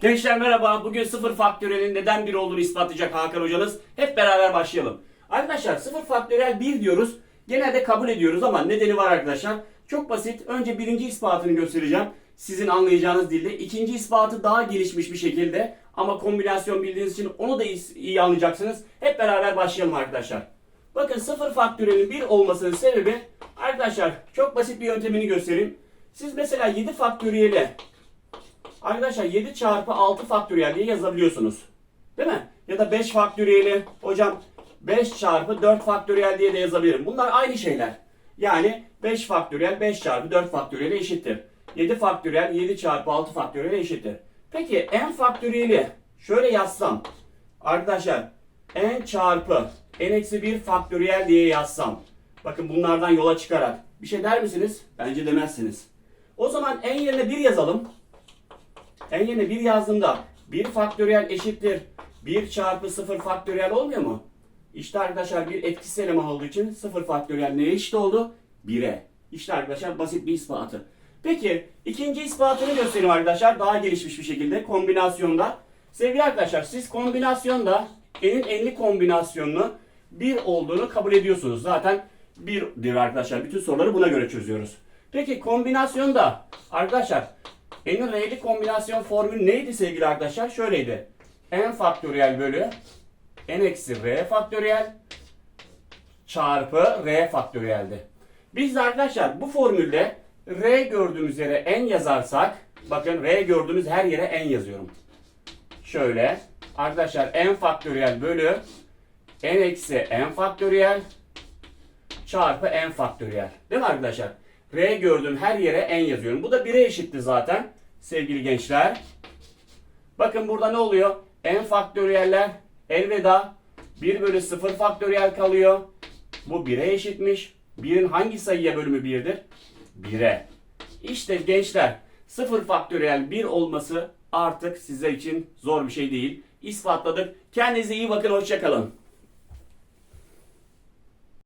Gençler merhaba. Bugün sıfır faktörelin neden bir olduğunu ispatlayacak Hakan hocanız. Hep beraber başlayalım. Arkadaşlar sıfır faktörel 1 diyoruz. Genelde kabul ediyoruz ama nedeni var arkadaşlar. Çok basit. Önce birinci ispatını göstereceğim. Sizin anlayacağınız dilde. İkinci ispatı daha gelişmiş bir şekilde. Ama kombinasyon bildiğiniz için onu da iyi, anlayacaksınız. Hep beraber başlayalım arkadaşlar. Bakın sıfır faktörelin 1 olmasının sebebi arkadaşlar çok basit bir yöntemini göstereyim. Siz mesela 7 faktöriyeli Arkadaşlar 7 çarpı 6 faktöriyel diye yazabiliyorsunuz. Değil mi? Ya da 5 faktöriyeli hocam 5 çarpı 4 faktöriyel diye de yazabilirim. Bunlar aynı şeyler. Yani 5 faktöriyel 5 çarpı 4 faktöriyel eşittir. 7 faktöriyel 7 çarpı 6 faktöriyel eşittir. Peki n faktöriyeli şöyle yazsam. Arkadaşlar n çarpı n eksi 1 faktöriyel diye yazsam. Bakın bunlardan yola çıkarak bir şey der misiniz? Bence demezsiniz. O zaman n yerine 1 yazalım. En yerine 1 yazdığımda 1 faktöriyel eşittir 1 çarpı 0 faktöriyel olmuyor mu? İşte arkadaşlar bir etkisiz eleman olduğu için 0 faktöriyel neye eşit oldu? 1'e. İşte arkadaşlar basit bir ispatı. Peki ikinci ispatını göstereyim arkadaşlar daha gelişmiş bir şekilde kombinasyonda. Sevgili arkadaşlar siz kombinasyonda n'in enli kombinasyonunu 1 olduğunu kabul ediyorsunuz. Zaten 1'dir arkadaşlar. Bütün soruları buna göre çözüyoruz. Peki kombinasyonda arkadaşlar N'in R'li kombinasyon formülü neydi sevgili arkadaşlar? Şöyleydi. N faktöriyel bölü N eksi R faktöriyel çarpı R faktöriyeldi. Biz de arkadaşlar bu formülde R gördüğümüz yere N yazarsak bakın R gördüğümüz her yere N yazıyorum. Şöyle arkadaşlar N faktöriyel bölü N eksi N faktöriyel çarpı N faktöriyel. Değil mi arkadaşlar? R gördüğüm her yere N yazıyorum. Bu da 1'e eşitti zaten sevgili gençler. Bakın burada ne oluyor? N faktöriyeller elveda 1 bölü 0 faktöriyel kalıyor. Bu 1'e eşitmiş. 1'in hangi sayıya bölümü 1'dir? 1'e. İşte gençler 0 faktöriyel 1 olması artık sizler için zor bir şey değil. İspatladık. Kendinize iyi bakın. Hoşçakalın.